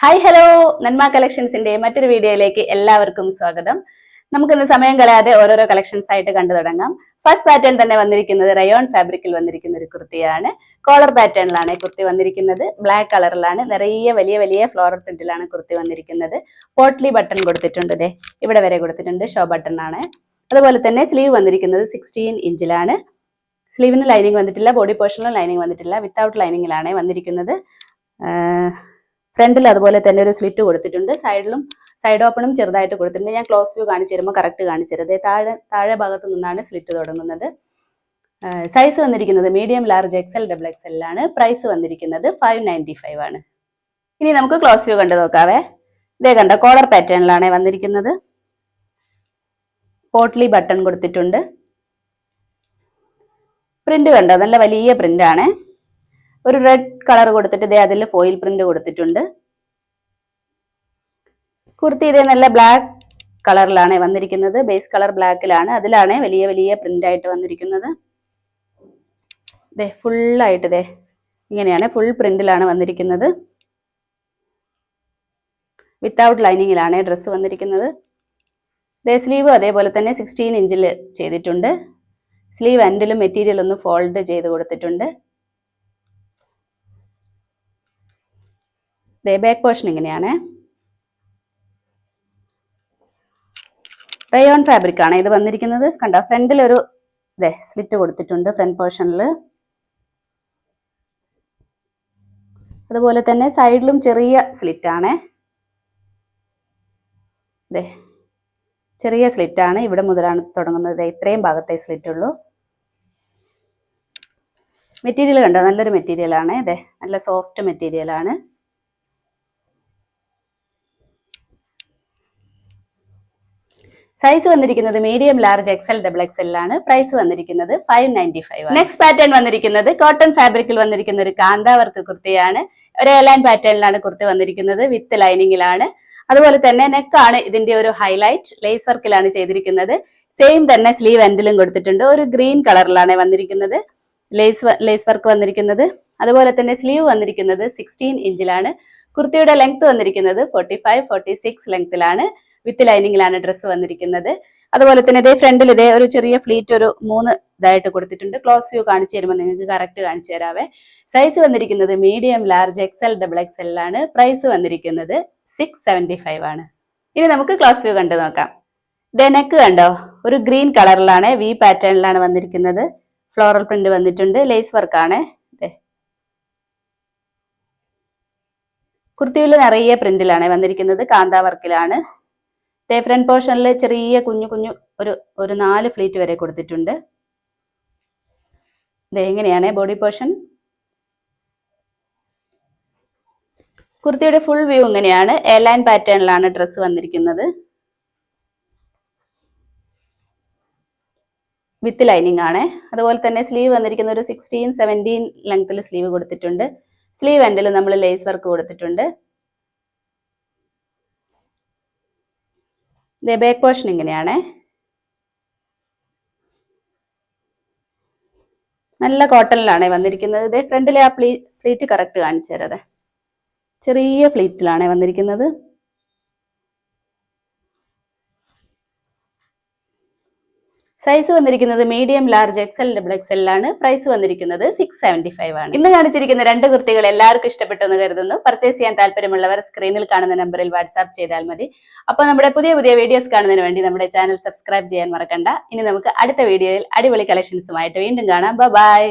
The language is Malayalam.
ഹായ് ഹലോ നന്മ കളക്ഷൻസിന്റെ മറ്റൊരു വീഡിയോയിലേക്ക് എല്ലാവർക്കും സ്വാഗതം. നമുക്കിന്ന് സമയം കളയാതെ ഓരോരോ കളക്ഷൻസ് ആയിട്ട് കണ്ടു തുടങ്ങാം. ഫസ്റ്റ് പാറ്റേൺ തന്നെ വന്നിരിക്കുന്നത് റയോൺ ഫാബ്രിക്കിൽ വന്നിരിക്കുന്ന ഒരു കുർത്തിയാണ്. കോളർ പാറ്റേണിലാണ് കുർത്തി വന്നിരിക്കുന്നത്. ബ്ലാക്ക് കളറിലാണ് നിറയെ വലിയ വലിയ ഫ്ലോറൽ പ്രിന്റിലാണ് കുർത്തി വന്നിരിക്കുന്നത്. പോട്ട്ലി ബട്ടൺ കൊടുത്തിട്ടുണ്ട് ദേ. ഇവിടെ വരെ കൊടുത്തിട്ടുണ്ട്. ഷോ ബട്ടൺ ആണ്. അതുപോലെ തന്നെ സ്ലീവ് വന്നിരിക്കുന്നത് സിക്സ്റ്റീൻ ഇഞ്ചിലാണ് സ്ലീവിന് ലൈനിങ് വന്നിട്ടില്ല. ബോഡി പോർഷനിലും ലൈനിങ് വന്നിട്ടില്ല. വിത്തൗട്ട് ലൈനിങ്ങിലാണ് വന്നിരിക്കുന്നത്. ഫ്രണ്ടിൽ അതുപോലെ തന്നെ ഒരു സ്ലിറ്റ് കൊടുത്തിട്ടുണ്ട്. സൈഡിലും സൈഡ് ഓപ്പണും ചെറുതായിട്ട് കൊടുത്തിട്ടുണ്ട്. ഞാൻ ക്ലോസ് വ്യൂ കാണിച്ചു തരുമ്പോൾ കറക്റ്റ് കാണിച്ചു തരുന്നത് താഴെ താഴെ ഭാഗത്ത് നിന്നാണ് സ്ലിറ്റ് തുടങ്ങുന്നത്. സൈസ് വന്നിരിക്കുന്നത് medium large XL double XL ആണ് പ്രൈസ് വന്നിരിക്കുന്നത് ഫൈവ് നയന്റി ഫൈവ് ആണ്. ഇനി നമുക്ക് ക്ലോസ് വ്യൂ കണ്ടു നോക്കാവേ. ഇതേ കണ്ട കോളർ പാറ്റേണിലാണ് വന്നിരിക്കുന്നത്. പോട്ട്ലി ബട്ടൺ കൊടുത്തിട്ടുണ്ട്. പ്രിന്റ് കണ്ടോ നല്ല വലിയ പ്രിന്റ് ആണ്. ഒരു റെഡ് കളർ കൊടുത്തിട്ട് ഇതേ അതിൽ ഫോയിൽ പ്രിന്റ് കൊടുത്തിട്ടുണ്ട്. കുർത്തി ഇതേ നല്ല ബ്ലാക്ക് കളറിലാണ് വന്നിരിക്കുന്നത്. ബേസ് കളർ ബ്ലാക്കിലാണ് അതിലാണ് വലിയ വലിയ പ്രിന്റ് ആയിട്ട് വന്നിരിക്കുന്നത്. ഇതേ ഫുള്ളായിട്ട് ഇതേ ഇങ്ങനെയാണ് ഫുൾ പ്രിന്റിലാണ് വന്നിരിക്കുന്നത്. വിത്തൗട്ട് ലൈനിങ്ങിലാണ് ഡ്രസ്സ് വന്നിരിക്കുന്നത്. ദേ സ്ലീവ് അതേപോലെ തന്നെ സിക്സ്റ്റീൻ ഇഞ്ചിൽ ചെയ്തിട്ടുണ്ട്. സ്ലീവ് എൻഡിലും മെറ്റീരിയൽ ഒന്ന് ഫോൾഡ് ചെയ്ത് കൊടുത്തിട്ടുണ്ട്. ബാക്ക് പോർഷൻ ഇങ്ങനെയാണ്. റയോൺ ഫാബ്രിക് ആണ് ഇത് വന്നിരിക്കുന്നത്. കണ്ടോ ഫ്രണ്ടിൽ ഒരു ദേ സ്ലിറ്റ് കൊടുത്തിട്ടുണ്ട് ഫ്രണ്ട് പോർഷനിൽ അതുപോലെ തന്നെ സൈഡിലും ചെറിയ സ്ലിറ്റ് ആണ്. ദേ ചെറിയ സ്ലിറ്റ് ആണ്. ഇവിടെ മുതലാണ് തുടങ്ങുന്നത്. ഇത്രയും ഭാഗത്തെ സ്ലിറ്റ് ഉള്ളൂ. മെറ്റീരിയൽ കണ്ടോ നല്ലൊരു മെറ്റീരിയൽ ആണ്. ഇതേ നല്ല സോഫ്റ്റ് മെറ്റീരിയൽ സൈസ് വന്നിരിക്കുന്നത് medium large XL double XL ആണ് പ്രൈസ് വന്നിരിക്കുന്നത് five ninety five next pattern വന്നിരിക്കുന്നത് കോട്ടൺ ഫാബ്രിക്കിൽ വന്നിരിക്കുന്ന ഒരു കാന്ത വർക്ക് കുർത്തിയാണ്. ഒരു എലൈൻ പാറ്റേണിലാണ് കുർത്തി വന്നിരിക്കുന്നത് വിത്ത് ലൈനിങ്ങിലാണ് അതുപോലെ തന്നെ നെക്കാണ് ഇതിന്റെ ഒരു ഹൈലൈറ്റ് ലേസ് വർക്കിലാണ് ചെയ്തിരിക്കുന്നത്. സെയിം തന്നെ സ്ലീവ് എൻഡിലും കൊടുത്തിട്ടുണ്ട്. ഒരു ഗ്രീൻ കളറിലാണ് വന്നിരിക്കുന്നത്. ലേസ് ലേസ് വർക്ക് വന്നിരിക്കുന്നത്. അതുപോലെ തന്നെ സ്ലീവ് വന്നിരിക്കുന്നത് സിക്സ്റ്റീൻ ഇഞ്ചിലാണ് കുർത്തിയുടെ ലെങ്ത് വന്നിരിക്കുന്നത് ഫോർട്ടി ഫൈവ് ഫോർട്ടി സിക്സ് ലെങ്ത്തിലാണ് വിത്ത് ലൈനിങ്ങിലാണ് ഡ്രസ്സ് വന്നിരിക്കുന്നത്. അതുപോലെ തന്നെ ഇതേ ഫ്രണ്ടിൽ ഇതേ ഒരു ചെറിയ ഫ്ലീറ്റ് ഒരു മൂന്ന് ഇതായിട്ട് കൊടുത്തിട്ടുണ്ട്. ക്ലോസ് വ്യൂ കാണിച്ചു തരുമ്പോൾ നിങ്ങൾക്ക് കറക്റ്റ് കാണിച്ചു തരാവേ. സൈസ് വന്നിരിക്കുന്നത് medium large XL double XL ആണ്. പ്രൈസ് വന്നിരിക്കുന്നത് സിക്സ് സെവന്റി ഫൈവ് ആണ്. ഇനി നമുക്ക് ക്ലോസ് വ്യൂ കണ്ടു നോക്കാം. നെക്ക് കണ്ടോ? ഒരു ഗ്രീൻ കളറിലാണ് വി പാറ്റേണിലാണ് വന്നിരിക്കുന്നത്. ഫ്ലോറൽ പ്രിന്റ് വന്നിട്ടുണ്ട് ലേസ് വർക്കാണ് കുർത്തിയിൽ നിറയെ പ്രിന്റിലാണ് വന്നിരിക്കുന്നത് കാന്ത വർക്കിലാണ് ദേ ഫ്രണ്ട് പോർഷനിൽ ചെറിയ കുഞ്ഞു കുഞ്ഞു ഒരു ഒരു നാല് ഫ്ലീറ്റ് വരെ കൊടുത്തിട്ടുണ്ട്. ഇത് എങ്ങനെയാണ് ബോഡി പോർഷൻ കുർത്തിയുടെ ഫുൾ വ്യൂ ഇങ്ങനെയാണ്. എയർലൈൻ പാറ്റേണിലാണ് ഡ്രസ്സ് വന്നിരിക്കുന്നത്. വിത്ത് ലൈനിങ് ആണ്. അതുപോലെ തന്നെ സ്ലീവ് വന്നിരിക്കുന്ന ഒരു സിക്സ്റ്റീൻ സെവന്റീൻ ലെങ്ത്തിൽ സ്ലീവ് കൊടുത്തിട്ടുണ്ട്. സ്ലീവ് എൻഡിൽ നമ്മൾ ലേസ് വർക്ക് കൊടുത്തിട്ടുണ്ട്. ബാക്ക് പോർഷൻ ഇങ്ങനെയാണ്. നല്ല കോട്ടണിലാണ് വന്നിരിക്കുന്നത്. ഇതേ ഫ്രണ്ടിലെ ആ പ്ലീ പ്ലീറ്റ് കറക്റ്റ് കാണിച്ചു തരത് ചെറിയ പ്ലീറ്റിലാണ് വന്നിരിക്കുന്നത്. സൈസ് വന്നിരിക്കുന്നത് മീഡിയം ലാർജ് എക്സൽ ഡബിൾ ആണ് പ്രൈസ് വന്നിരിക്കുന്നത് സിക്സ് സെവന്റി ഫൈവ് ആണ്. ഇന്ന് കാണിച്ചിരിക്കുന്ന രണ്ട് കുർത്തികൾ എല്ലാവർക്കും ഇഷ്ടപ്പെട്ടു എന്ന് കരുതുന്നു. പർച്ചേസ് ചെയ്യാൻ താല്പര്യമുള്ളവർ സ്ക്രീനിൽ കാണുന്ന നമ്പറിൽ വാട്സാപ്പ് ചെയ്താൽ മതി. അപ്പോൾ നമ്മുടെ പുതിയ പുതിയ വീഡിയോസ് കാണുന്നതിന് വേണ്ടി നമ്മുടെ ചാനൽ സബ്സ്ക്രൈബ് ചെയ്യാൻ മറക്കണ്ട. ഇനി നമുക്ക് അടുത്ത വീഡിയോയിൽ അടിപൊളി കളക്ഷൻസുമായിട്ട് വീണ്ടും കാണാം. ബൈ